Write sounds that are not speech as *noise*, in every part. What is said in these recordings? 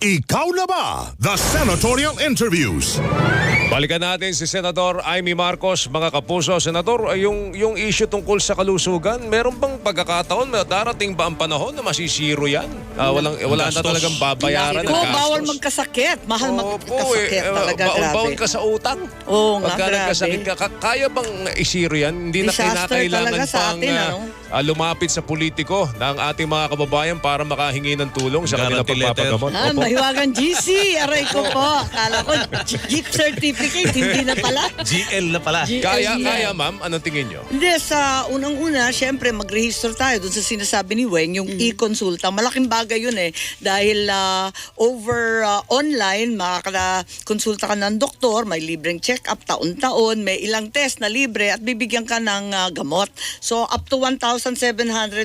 Ikaw na ba? The Senatorial Interviews. Balikan natin si Senador Amy Marcos, mga kapuso. Senador, ay yung, yung issue tungkol sa kalusugan, meron bang pagkakataon, may darating ba ang panahon na masisiro yan? Ah, walang, wala na talagang babayaran ng gastos. bawal magkasakit. Mahal magkasakit eh, talaga. baon-baon grabe. ka sa utang. Oo nga, Pagka grabe. nagkasakit ka, ka- kaya bang isiro yan? Hindi na Disaster kinakailangan talaga sa pang atin, ah, ano? ah, lumapit sa politiko ng ating mga kababayan para makahingi ng tulong sa kanilang pagpapagamot. Ah, Opo. mahiwagang GC. Aray ko po. Akala ko, gift certificate. Hindi na pala. *laughs* GL na pala. G- Kaya, Yes, kaya ma'am, anong tingin nyo? Hindi, sa unang-una, syempre, mag-register tayo dun sa sinasabi ni Weng, yung e-consulta. Malaking bagay yun eh. Dahil ah, over ah, online, makakakonsulta ka ng doktor, may libreng check-up taon-taon, may ilang test na libre at bibigyan ka ng ah, gamot. So, up to 1,700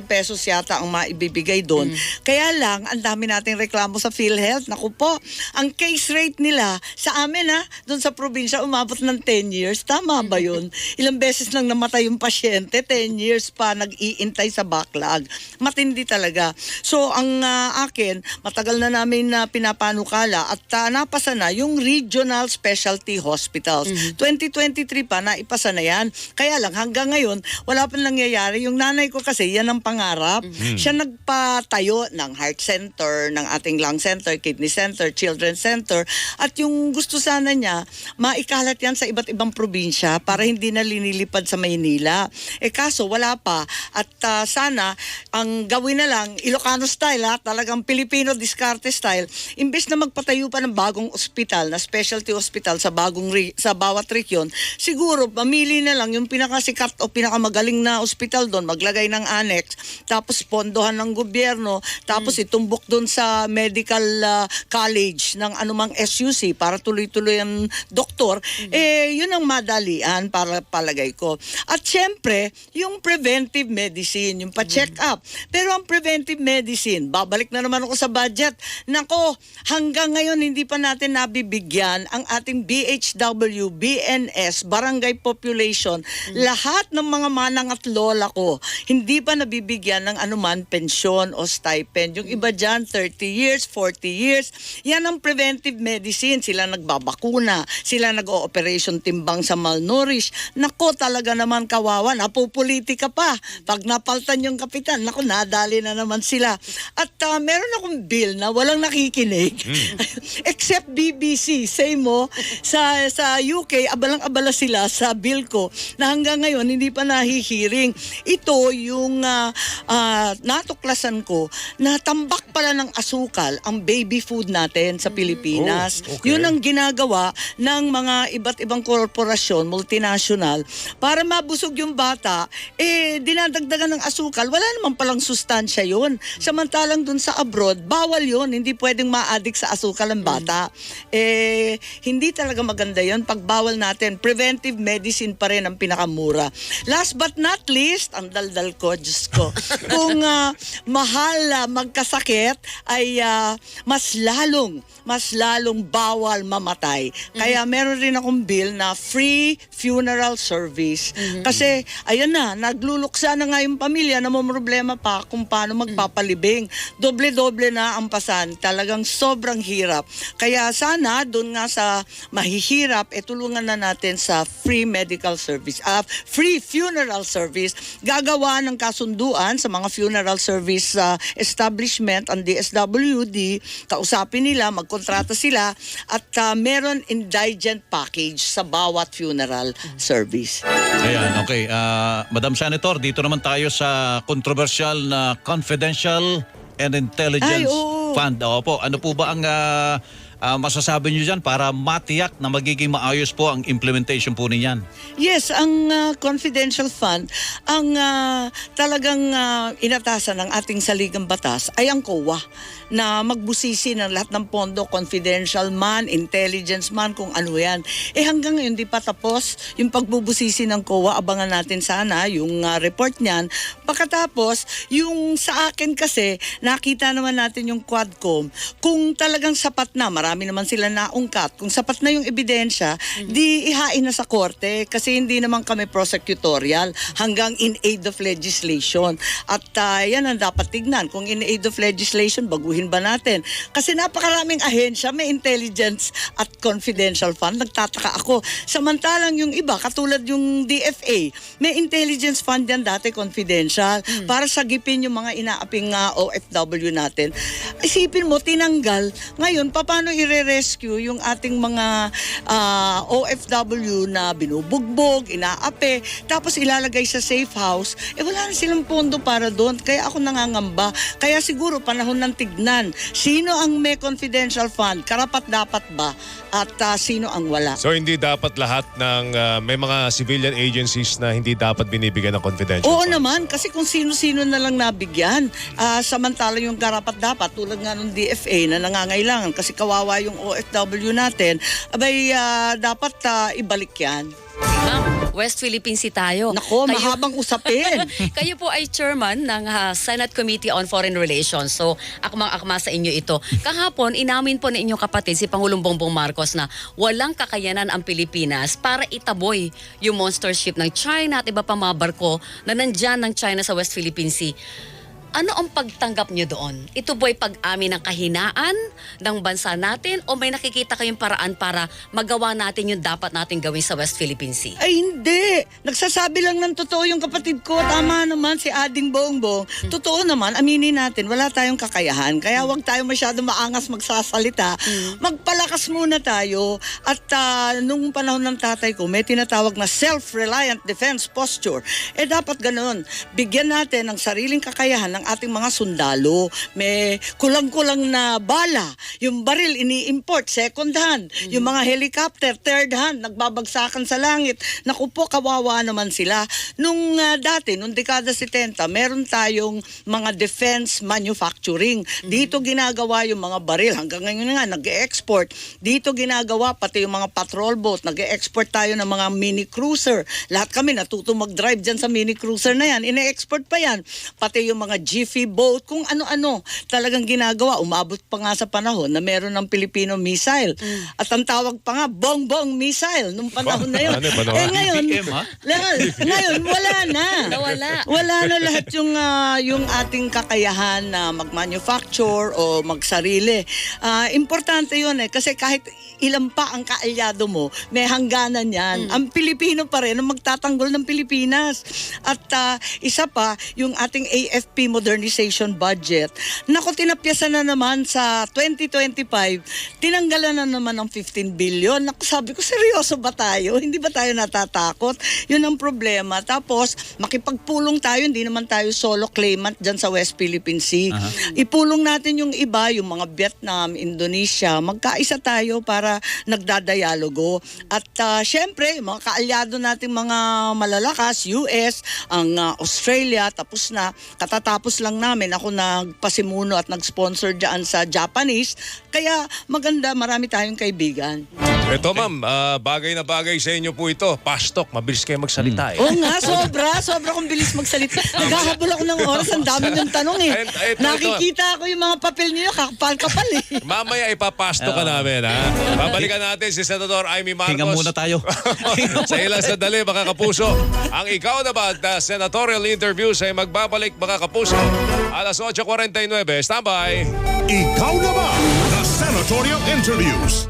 pesos yata ang maibibigay doon. Kaya lang, ang dami nating reklamo sa PhilHealth. Naku po, ang case rate nila sa amin ha, doon sa probinsya, umabot ng 10 years. Tama ba yun? Ilang beses lang namatay yung pasyente, 10 years pa nag-iintay sa backlog. Matindi talaga. So, ang ah, akin, matagal na namin na pinapanukala at ah, napasa na yung regional specialty hospitals. 2023 pa, naipasa na yan. Kaya lang, hanggang ngayon, wala pa nangyayari. Yung nanay ko kasi, yan ang pangarap. Siya nagpatayo ng heart center, ng ating lung center, kidney center, children's center. At yung gusto sana niya, maikalat yan sa iba't ibang probinsya para hindi na linilipad sa Maynila. Eh kaso, wala pa. At ah, sana, ang gawin na lang, Ilocano style ha, talagang Filipino discarte style, imbes na magpatayo pa ng bagong ospital, na specialty hospital sa bagong re- sa bawat region, siguro mamili na lang yung pinakasikat o pinakamagaling na ospital doon, maglagay ng annex, tapos pondohan ng gobyerno, tapos itumbok doon sa medical ah, college ng anumang SUC para tuloy-tuloy ang doktor, eh yun ang madalian para palagay ko. At syempre, yung preventive medicine, yung pa-check up. Pero ang preventive medicine, babalik na naman ako sa budget. Nako, hanggang ngayon hindi pa natin nabibigyan ang ating BHW, BNS, barangay population. Lahat ng mga manang at lola ko, hindi pa nabibigyan ng anuman pensyon o stipend. Yung iba dyan, 30 years, 40 years. Yan ang preventive medicine. Sila nagbabakuna, sila nag-ooperation timbang sa malnourished. Nako, talaga naman kawawa. Napupolitika pa. Pag napaltan yung kapitan, nako, nadali na naman sila. At ah, meron akong bill na walang nakikinig. *laughs* Except BBC. Say mo, sa, sa UK, abalang-abala sila sa bill ko na hanggang ngayon hindi pa nahihiring. Ito yung ah, ah, natuklasan ko na tambak pala ng asukal ang baby food natin sa Pilipinas. Oh, okay. Yun ang ginagawa ng mga iba't ibang korporasyon, multinational, para mabusog yung bata, eh, dinadagdagan ng asukal, wala naman palang sustansya yun. Samantalang dun sa abroad, bawal yun, hindi pwedeng ma-addict sa asukal ang bata. Eh, hindi talaga maganda yun. Pag bawal natin, preventive medicine pa rin ang pinakamura. Last but not least, ang daldal ko, Diyos ko, *laughs* kung ah, mahal ah, magkasakit, ay ah, mas lalong, mas lalong bawal mamatay. Kaya meron rin akong bill na free funeral service. Kasi, ayan na, nagluluksa na nga yung pamilya na may problema pa kung paano magpapalibing. Doble-doble na ang pasan. Talagang sobrang hirap. Kaya sana, doon nga sa mahihirap, eh tulungan na natin sa free medical service, ah, free funeral service. Gagawa ng kasunduan sa mga funeral service ah, establishment ang DSWD, kausapin nila, magkontrata sila, at ah, meron indigent package sa bawat funeral service. Ayan, okay. Ah, Madam Senator, dito naman tayo sa controversial na confidential and intelligence Ay, oo. fund. Opo, ano po ba ang ah, ah, masasabi niyo dyan para matiyak na magiging maayos po ang implementation po niyan? Yes, ang ah, confidential fund, ang ah, talagang ah, inatasan ng ating saligang batas ay ang COA na magbusisi ng lahat ng pondo, confidential man, intelligence man, kung ano yan. Eh hanggang ngayon, di pa tapos yung pagbubusisi ng COA. Abangan natin sana yung ah, report niyan. Pagkatapos, yung sa akin kasi, nakita naman natin yung Quadcom, kung talagang sapat na, marami marami naman sila naungkat. Kung sapat na yung ebidensya, di ihain na sa korte kasi hindi naman kami prosecutorial hanggang in aid of legislation. At ah, yan ang dapat tignan. Kung in aid of legislation, baguhin ba natin? Kasi napakaraming ahensya, may intelligence at confidential fund. Nagtataka ako. Samantalang yung iba, katulad yung DFA, may intelligence fund yan dati confidential para sagipin yung mga inaaping ah, OFW natin. Isipin mo, tinanggal. Ngayon, paano i-rescue yung ating mga ah, OFW na binubugbog, inaapi, tapos ilalagay sa safe house, eh wala na silang pondo para doon. Kaya ako nangangamba. Kaya siguro panahon ng tignan. Sino ang may confidential fund? Karapat dapat ba? At ah, sino ang wala? So hindi dapat lahat ng ah, may mga civilian agencies na hindi dapat binibigyan ng confidential Oo funds. naman, kasi kung sino-sino na lang nabigyan. Ah, samantala yung karapat dapat, tulad nga ng DFA na nangangailangan kasi kawawa yung OFW natin, abay ah, dapat ah, ibalik yan. West Philippine Sea tayo. Nako, Kayo- mahabang usapin. *laughs* Kayo po ay chairman ng ah, Senate Committee on Foreign Relations. So, akmang-akma sa inyo ito. Kahapon, inamin po ng inyong kapatid si Pangulong Bongbong Marcos na walang kakayanan ang Pilipinas para itaboy yung monster ship ng China at iba pa mga barko na nandyan ng China sa West Philippine Sea. Ano ang pagtanggap nyo doon? Ito ba ay pag-amin ng kahinaan ng bansa natin o may nakikita kayong paraan para magawa natin yung dapat natin gawin sa West Philippine Sea? Ay hindi. Nagsasabi lang ng totoo yung kapatid ko. Tama naman si Ading Bongbong. Totoo naman, aminin natin, wala tayong kakayahan. Kaya wag tayo masyado maangas magsasalita. Magpalakas muna tayo. At ah, nung panahon ng tatay ko, may tinatawag na self-reliant defense posture. Eh dapat ganun. Bigyan natin ng sariling kakayahan ng ating mga sundalo. May kulang-kulang na bala. Yung baril ini-import, second hand. Yung mga helicopter, third hand, nagbabagsakan sa langit. Naku po, kawawa naman sila. Nung ah, dati, nung dekada 70, meron tayong mga defense manufacturing. Dito ginagawa yung mga baril. Hanggang ngayon nga, nag-export. Dito ginagawa pati yung mga patrol boat. Nag-export tayo ng mga mini cruiser. Lahat kami natuto mag-drive dyan sa mini cruiser na yan. Ine-export pa yan. Pati yung mga jiffy boat, kung ano-ano talagang ginagawa. Umabot pa nga sa panahon na meron ng Filipino missile. At ang tawag pa nga, bongbong missile nung panahon na yun. Ano panahon? eh ngayon, ha? Legal, ngayon wala na. *laughs* Nawala. Wala na lahat yung ah, yung ating kakayahan na mag-manufacture o magsarili. Ah, importante 'yun eh kasi kahit ilan pa ang kaalyado mo, may hangganan 'yan. Ang Pilipino pa rin ang magtatanggol ng Pilipinas. At ah, isa pa, yung ating AFP modernization budget. Nako tinapyasan na naman sa 2025, tinanggalan na naman ng 15 billion. Naku, sabi ko, seryoso ba tayo? *laughs* Hindi ba tayo natatakot? Yun ang problema. Tapos, makipagpulong tayo, hindi naman tayo solo claimant dyan sa West Philippine Sea. Ipulong natin yung iba, yung mga Vietnam, Indonesia, magkaisa tayo para nagdadayalogo. At ah, syempre, mga kaalyado nating mga malalakas, US, ang ah, Australia, tapos na, katatapos lang namin, ako nagpasimuno at nag-sponsor dyan sa Japanese. Kaya maganda, marami tayong kaibigan. Ito ma'am, ah, bagay na bagay sa inyo po ito. Pastok, mabilis kayo magsalita eh. Oo nga, sobra. Sobra kong bilis magsalita. *laughs* Naghahabol ako ng oras. Ang dami ng tanong eh. Ito, ito. Nakikita ko yung mga papel niyo, kapal-kapal eh. *laughs* Mamaya ipapasto ka namin, ha? Babalikan natin si Senador Amy Marcos. Hinga muna tayo. *laughs* sa ilang sandali, mga kapuso. Ang ikaw na ba na senatorial interviews ay magbabalik, mga kapuso. A las 8.49, stand by. Ikaw naman, the Senatorial Interviews.